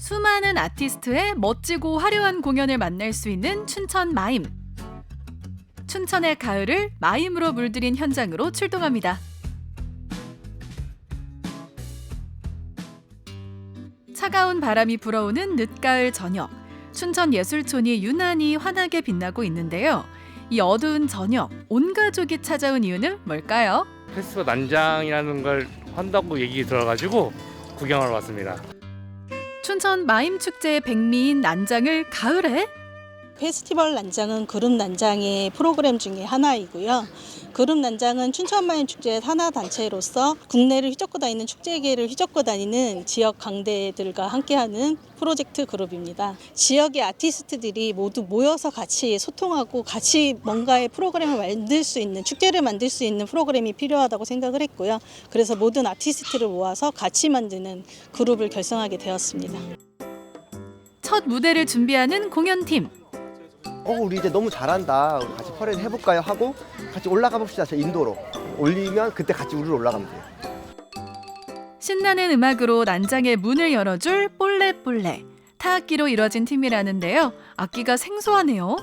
수많은 아티스트의 멋지고 화려한 공연을 만날 수 있는 춘천 마임. 춘천의 가을을 마임으로 물들인 현장으로 출동합니다. 차가운 바람이 불어오는 늦가을 저녁. 춘천 예술촌이 유난히 환하게 빛나고 있는데요. 이 어두운 저녁, 온 가족이 찾아온 이유는 뭘까요? 페스티벌 난장이라는 걸 한다고 얘기 들어가지고 구경하러 왔습니다. 춘천 마임 축제의 백미인 난장을 가을에 페스티벌 난장은 그룹 난장의 프로그램 중에 하나이고요. 그룹 난장은 춘천마을 축제의 하나 단체로서 국내를 휘젓고 다니는 축제계를 휘젓고 다니는 지역 강대들과 함께하는 프로젝트 그룹입니다. 지역의 아티스트들이 모두 모여서 같이 소통하고 같이 뭔가의 프로그램을 만들 수 있는 축제를 만들 수 있는 프로그램이 필요하다고 생각을 했고요. 그래서 모든 아티스트를 모아서 같이 만드는 그룹을 결성하게 되었습니다. 첫 무대를 준비하는 공연팀. 어 우리 이제 너무 잘한다 우리 같이 퍼레이드 해볼까요 하고 같이 올라가 봅시다 저 인도로 올리면 그때 같이 우르르 올라가면 돼요 신나는 음악으로 난장의 문을 열어줄 볼레볼레. 타악기로 이뤄진 팀이라는데요. 악기가 생소하네요.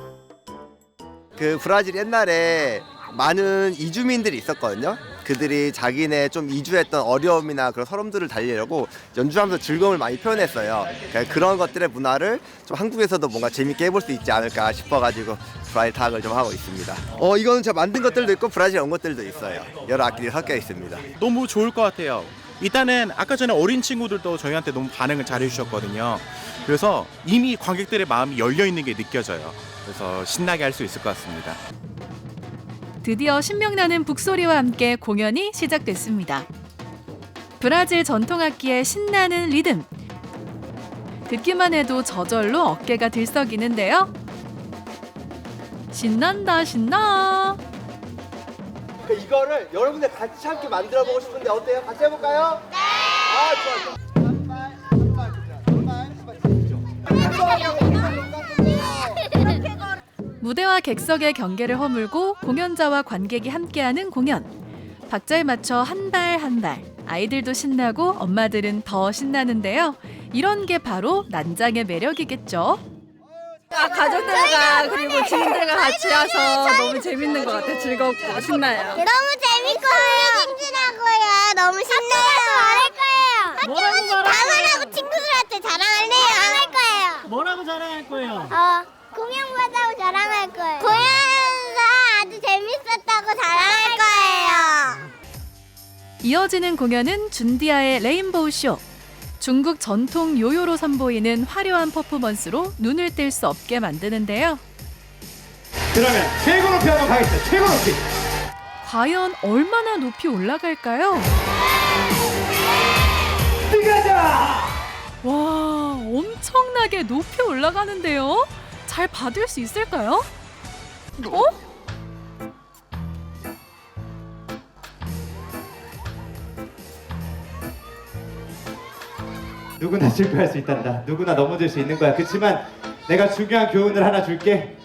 그 브라질 옛날에 많은 이주민들이 있었거든요 그들이 자기네 좀 이주했던 어려움이나 그런 서름들을 달래려고 연주하면서 즐거움을 많이 표현했어요 그러니까 그런 것들의 문화를 좀 한국에서도 뭔가 재밌게 해볼 수 있지 않을까 싶어가지고 브라질 타악을 좀 하고 있습니다 어 이거는 제가 만든 것들도 있고 브라질 온 것들도 있어요 여러 악기들이 섞여 있습니다 너무 좋을 것 같아요. 일단은 아까 전에 어린 친구들도 저희한테 너무 반응을 잘해 주셨거든요. 그래서 이미 관객들의 마음이 열려 있는 게 느껴져요. 그래서 신나게 할 수 있을 것 같습니다. 드디어 신명나는 북소리와 함께 공연이 시작됐습니다. 브라질 전통악기의 신나는 리듬. 듣기만 해도 저절로 어깨가 들썩이는데요. 신난다 신나. 그 이거를 여러분들 같이 함께 만들어 보고 싶은데 어때요? 같이 해볼까요? 네! 아 좋아 좋아 한 발 한 발 한 발 한 발 무대와 객석의 경계를 허물고 공연자와 관객이 함께하는 공연. 박자에 맞춰 한발한 발. 아이들도 신나고 엄마들은 더 신나는데요. 이런 게 바로 난장의 매력이겠죠. 아, 가족들과 그리고 지인들과 같이 와서 너무 재밌는 것 같아요. 즐겁고 신나요. 너무 재밌고요. 친구라고요. 너무 신나요. 말할 거예요. 뭐라고 말할 자만하고 친구들한테 자랑할래요. 자랑할 거예요. 뭐라고 자랑할 거예요? 어, 공연보다고 자랑할 거예요. 공연에서 아주 재밌었다고 자랑할 거예요. 이어지는 공연은 준디아의 레인보우 쇼. 중국 전통 요요로 선보이는 화려한 퍼포먼스로 눈을 뗄 수 없게 만드는데요. 그러면 최고 높이 한번 가겠습니다. 최고 높이. 과연 얼마나 높이 올라갈까요? 들어가자. 와, 엄청나게 높이 올라가는데요. 잘 받을 수 있을까요? 어? 누구나 실패할 수 있단다. 누구나 넘어질 수 있는 거야. 그렇지만 내가 중요한 교훈을 하나 줄게.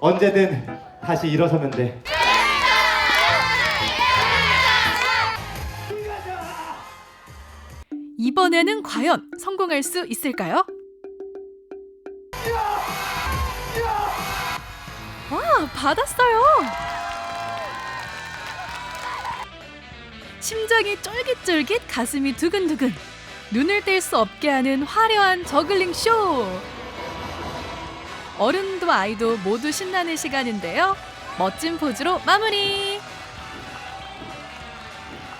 언제든 다시 일어서면 돼. 이번에는 과연 성공할 수 있을까요? 받았어요. 심장이 쫄깃쫄깃, 가슴이 두근두근. 눈을 뗄 수 없게 하는 화려한 저글링 쇼. 어른도 아이도 모두 신나는 시간인데요. 멋진 포즈로 마무리.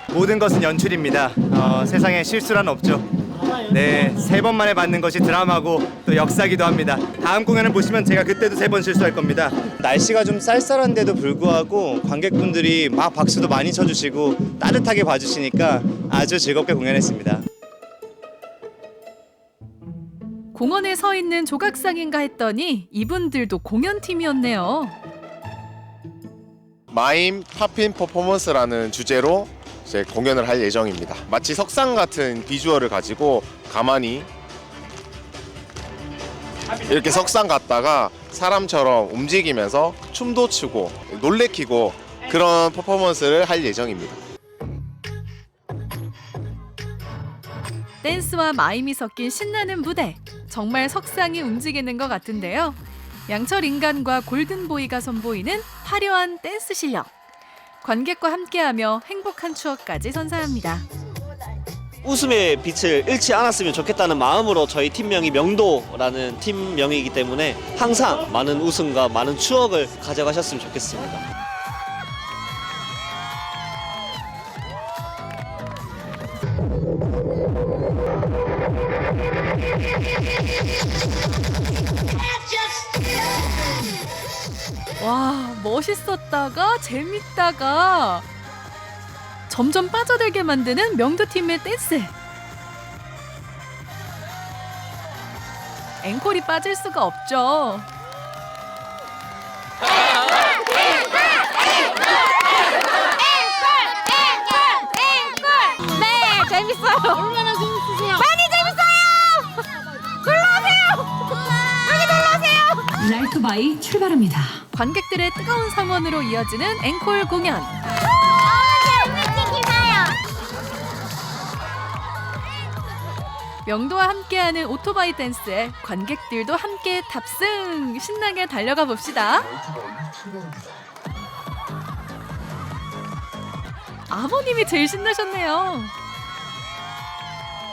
모든 것은 연출입니다. 어, 세상에 실수란 없죠. 네, 세 번 만에 받는 것이 드라마고 또 역사기도 합니다. 다음 공연을 보시면 제가 그때도 세 번 실수할 겁니다. 날씨가 좀 쌀쌀한데도 불구하고 관객분들이 막 박수도 많이 쳐주시고 따뜻하게 봐주시니까 아주 즐겁게 공연했습니다. 공원에 서 있는 조각상인가 했더니 이분들도 공연팀이었네요. 마임 팝핀 퍼포먼스라는 주제로 이제 공연을 할 예정입니다. 마치 석상 같은 비주얼을 가지고 가만히 이렇게 석상 갔다가 사람처럼 움직이면서 춤도 추고 놀래키고 그런 퍼포먼스를 할 예정입니다. 댄스와 마임이 섞인 신나는 무대. 정말 석상이 움직이는 것 같은데요. 양철 인간과 골든보이가 선보이는 화려한 댄스 실력. 관객과 함께하며 행복한 추억까지 선사합니다. 웃음의 빛을 잃지 않았으면 좋겠다는 마음으로 저희 팀명이 명도라는 팀명이기 때문에 항상 많은 웃음과 많은 추억을 가져가셨으면 좋겠습니다. 와, 멋있었다가 재밌다가 점점 빠져들게 만드는 명도팀의 댄스. 앵콜이 빠질 수가 없죠. 네, 재밌어요. 얼마나 재밌으세요? 많이 재밌어요. 놀러 오세요. 여기 놀러 오세요. 라이트바이 출발합니다. 관객들의 뜨거운 성원으로 이어지는 앵콜 공연. 명도와 함께하는 오토바이 댄스에 관객들도 함께 탑승! 신나게 달려가 봅시다. 아버님이 제일 신나셨네요.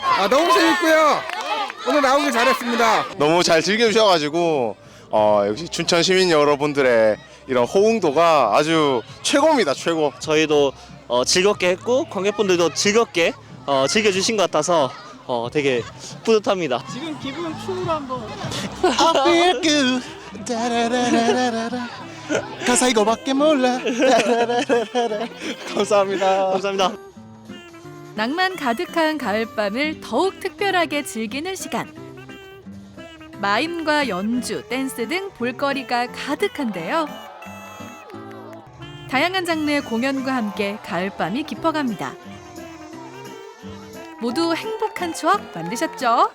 아 너무 재밌고요. 오늘 나오길 잘했습니다. 너무 잘 즐겨주셔가지고 어, 역시 춘천 시민 여러분들의 이런 호응도가 아주 최고입니다. 최고. 저희도 어, 즐겁게 했고 관객분들도 즐겁게 어, 즐겨주신 것 같아서 어, 되게 뿌듯합니다. 지금 기분 춤으로 한번. I feel good. 다라라라라라. 가사 이거밖에 몰라. 감사합니다. 감사합니다. 낭만 가득한 가을밤을 더욱 특별하게 즐기는 시간. 마임과 연주, 댄스 등 볼거리가 가득한데요. 다양한 장르의 공연과 함께 가을밤이 깊어갑니다. 모두 행복한 추억 만드셨죠?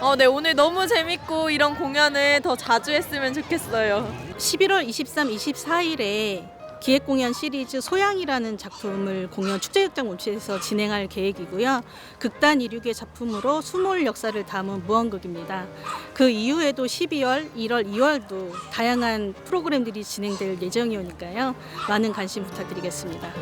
어, 네 오늘 너무 재밌고 이런 공연을 더 자주 했으면 좋겠어요. 11월 23, 24일에 기획 공연 시리즈 소양이라는 작품을 공연 축제극장 온치에서 진행할 계획이고요. 극단 이륙의 작품으로 수몰 역사를 담은 무언극입니다. 그 이후에도 12월, 1월, 2월도 다양한 프로그램들이 진행될 예정이오니까요. 많은 관심 부탁드리겠습니다.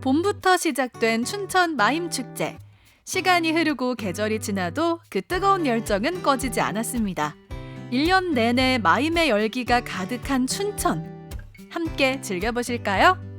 봄부터 시작된 춘천 마임 축제. 시간이 흐르고 계절이 지나도 그 뜨거운 열정은 꺼지지 않았습니다. 1년 내내 마임의 열기가 가득한 춘천. 함께 즐겨보실까요?